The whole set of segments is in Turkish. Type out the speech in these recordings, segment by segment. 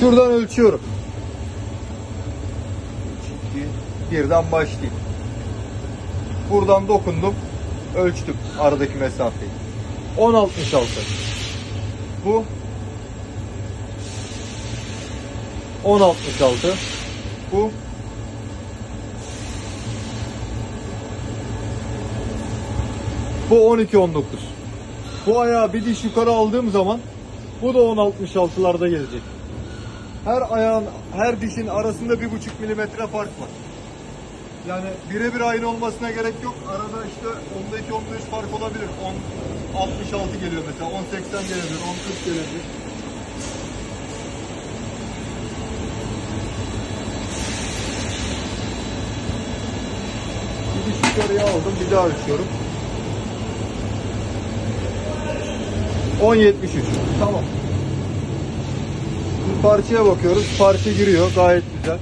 Şuradan ölçüyorum. 2, birden başlayayım. Buradan dokundum. Ölçtüm aradaki mesafeyi. 10.66. Bu 10.66. Bu Bu 12.19. Bu ayağı bir diş yukarı aldığım zaman bu da 10.66'larda gelecek. Her ayağın, her dişin arasında bir buçuk milimetre fark var. Yani birebir aynı olmasına gerek yok. Arada işte onda 2 onda 3 fark olabilir. 10 66 geliyor mesela. 10 80 gelebilir. 10 40 gelebilir. Bir diş yukarıya aldım. Bir daha ölçüyorum. 10.73. Tamam. Parçaya bakıyoruz. Parça giriyor. Gayet güzel.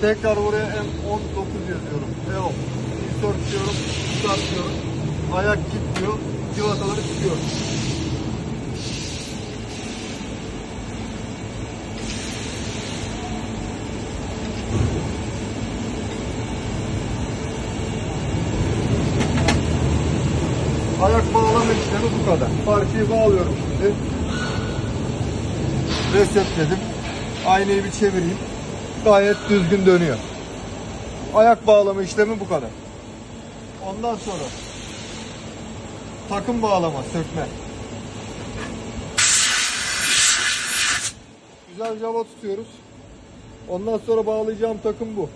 Tekrar buraya M19 yazıyorum. EO. Insert diyorum. Start diyorum. Ayak kilitliyor. Civataları çıkıyor. Ayak bağlama işlemi bu kadar. Parçayı bağlıyorum şimdi. Resetledim. Aynayı bir çevireyim. Gayet düzgün dönüyor. Ayak bağlama işlemi bu kadar. Ondan sonra takım bağlama, sökme. Güzel java tutuyoruz. Ondan sonra bağlayacağım takım bu.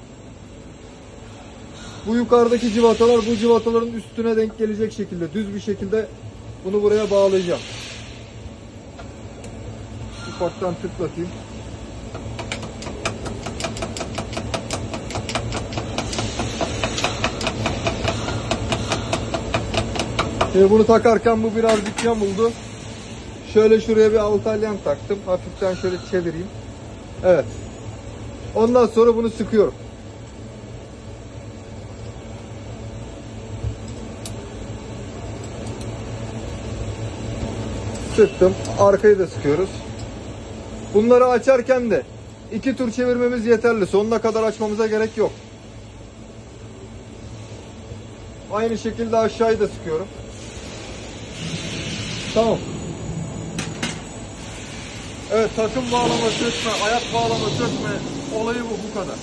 Bu yukarıdaki civatalar bu civataların üstüne denk gelecek şekilde düz bir şekilde bunu buraya bağlayacağım. Ufaktan tıklatayım. Şimdi bunu takarken bu birazcık yamuldu. Şöyle şuraya bir altalyan taktım. Hafiften şöyle çevireyim. Evet. Ondan sonra bunu sıkıyorum. Sıktım. Arkayı da sıkıyoruz. Bunları açarken de iki tur çevirmemiz yeterli. Sonuna kadar açmamıza gerek yok. Aynı şekilde aşağıyı da sıkıyorum. Tamam. Evet takım bağlama sökme, ayak bağlama sökme olayı bu bu kadar.